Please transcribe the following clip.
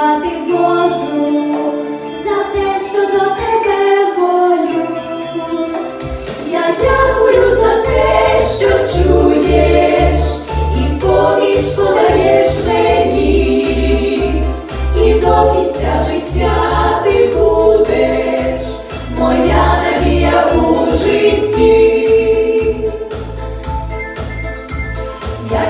співати можу за те, що до тебе молюсь. Я дякую за те, що чуєш, і поміч даєш мені, і до кінця життя ти будеш, моя надія у житті. Я